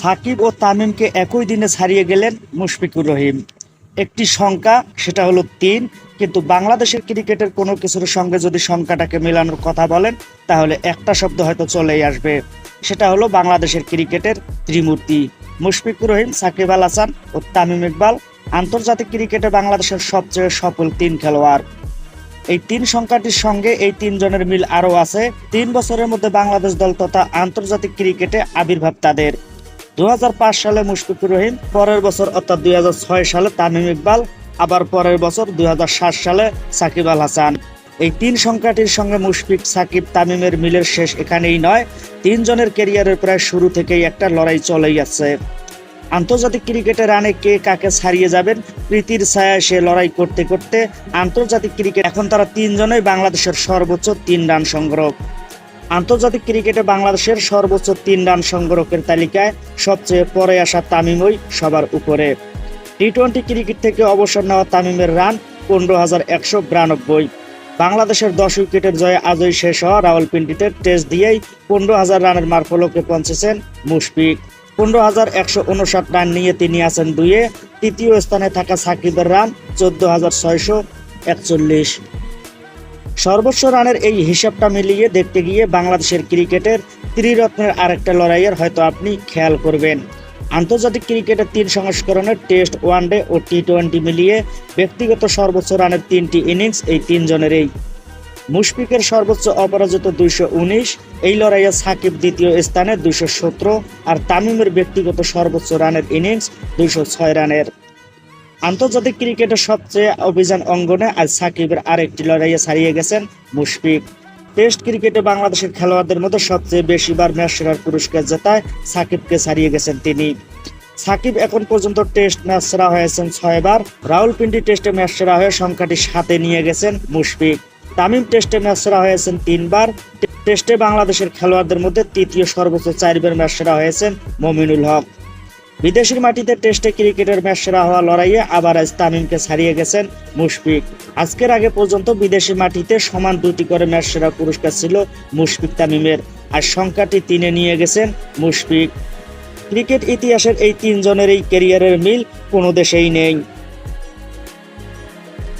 সাকিব ও তামিমকে একই দিনে ছাড়িয়ে গেলেন মুশফিকুর রহিম। একটি সংখ্যা সেটা হলো তিন, কিন্তু বাংলাদেশের ক্রিকেটের কোনো কিছুর সঙ্গে যদি সংখ্যাটাকে মেলানোর কথা বলেন, তাহলে একটা শব্দ হয়তো চলেই আসবে। সেটা হলো বাংলাদেশের ক্রিকেটের ত্রিমূর্তি। মুশফিকুর রহিম, সাকিব আল হাসান ও তামিম ইকবাল আন্তর্জাতিক ক্রিকেটে বাংলাদেশের সবচেয়ে সফল তিন খেলোয়াড়। এই তিন সংখ্যাটির সঙ্গে এই তিনজনের মিল আরও আছে। তিন বছরের মধ্যে বাংলাদেশ দল তথা আন্তর্জাতিক ক্রিকেটে আবির্ভাব তাদের। দুই হাজার পাঁচ সালে মুশফিকুর রহিম, পরের বছর অর্থাৎ দু হাজার ছয় সালে তামিম ইকবাল, আবার পরের বছর দু হাজার সাত সালে সাকিব আল হাসান। এই তিন সংখ্যাটির সঙ্গে মুশফিক, সাকিব, তামিমের মিলের শেষ এখানেই নয়, তিনজনের ক্যারিয়ারের প্রায় শুরু থেকেই একটা লড়াই চলেই আছে। আন্তর্জাতিক ক্রিকেটে রানে কে কাকে ছাড়িয়ে যাবেন, প্রীতির ছায়া সে লড়াই করতে করতে আন্তর্জাতিক ক্রিকেট এখন তারা তিনজনই বাংলাদেশের সর্বোচ্চ তিন রান সংগ্রহ আন্তর্জাতিক ক্রিকেটে বাংলাদেশের সর্বোচ্চ তিন রান সংগ্রহের তালিকায় সবচেয়ে পরে আসা তামিমই সবার উপরে। টি টোয়েন্টি ক্রিকেট থেকে অবসর নেওয়া তামিমের রান পনেরো হাজার একশো বিরানব্বই। বাংলাদেশের দশ উইকেটের জয়ে আজই শেষ হওয়া রাওয়ালপিন্ডিতে টেস্ট দিয়েই পনেরো হাজার রানের মারফলকে পৌঁছেছেন মুশফিক। পনেরো হাজার একশো উনষাট রান নিয়ে তিনি আছেন দুইয়ে, তৃতীয় স্থানে থাকা সাকিবের রান চোদ্দ হাজার ছয়শো একচল্লিশ। সর্বোচ্চ রানের এই হিসাবটা মিলিয়ে দেখতে গিয়ে বাংলাদেশের ক্রিকেটের ত্রিরত্নের আরেকটা লড়াইয়ের হয়তো আপনি খেয়াল করবেন। আন্তর্জাতিক ক্রিকেটের তিন সংস্করণের টেস্ট, ওয়ানডে ও টি টোয়েন্টি মিলিয়ে ব্যক্তিগত সর্বোচ্চ রানের তিনটি ইনিংস এই তিনজনেরই। মুশফিকের সর্বোচ্চ অপরাজিত দুইশো উনিশ, এই লড়াইয়ে সাকিব দ্বিতীয় স্থানে দুইশো সতেরো আর তামিমের ব্যক্তিগত সর্বোচ্চ রানের ইনিংস দুইশো ছয় রানের। আন্তর্জাতিক ক্রিকেটের সবচেয়ে অভিযান অঙ্গনে আজ সাকিবের আরেকটি লড়াইয়ে ছাড়িয়ে গেছেন মুশফিক। টেস্ট ক্রিকেটে বাংলাদেশের খেলোয়াড়দের মধ্যে সবচেয়ে বেশিবার ম্যাচ সেরার পুরস্কার জেতায় সাকিবকে ছাড়িয়ে গেছেন তিনি। সাকিব এখন পর্যন্ত টেস্ট ম্যাচ সেরা হয়েছেন ছয়বার রাহুলপিন্ডি টেস্টে ম্যাচ সেরা হয়ে সংখ্যাটি সাথে নিয়ে গেছেন মুশফিক। তামিম টেস্টে ম্যাচ সেরা হয়েছেন তিনবার টেস্টে বাংলাদেশের খেলোয়াড়দের মধ্যে তৃতীয় সর্বোচ্চ চারবার ম্যাচ সেরা হয়েছেন মমিনুল হক। বিদেশের মাটিতে টেস্টে ক্রিকেটের ম্যাচ সেরা হওয়া লড়াইয়ে আবার আজ তামিমকে ছাড়িয়ে গেছেন মুশফিক। আজকের আগে পর্যন্ত বিদেশি মাটিতে সমান দুটি করে ম্যাচ সেরা পুরস্কার ছিল মুশফিক তামিমের। আর সংখ্যাটি তিনে নিয়ে গেছেন মুশফিক। ক্রিকেট ইতিহাসের এই তিনজনের এই ক্যারিয়ারের মিল কোনো দেশেই নেই।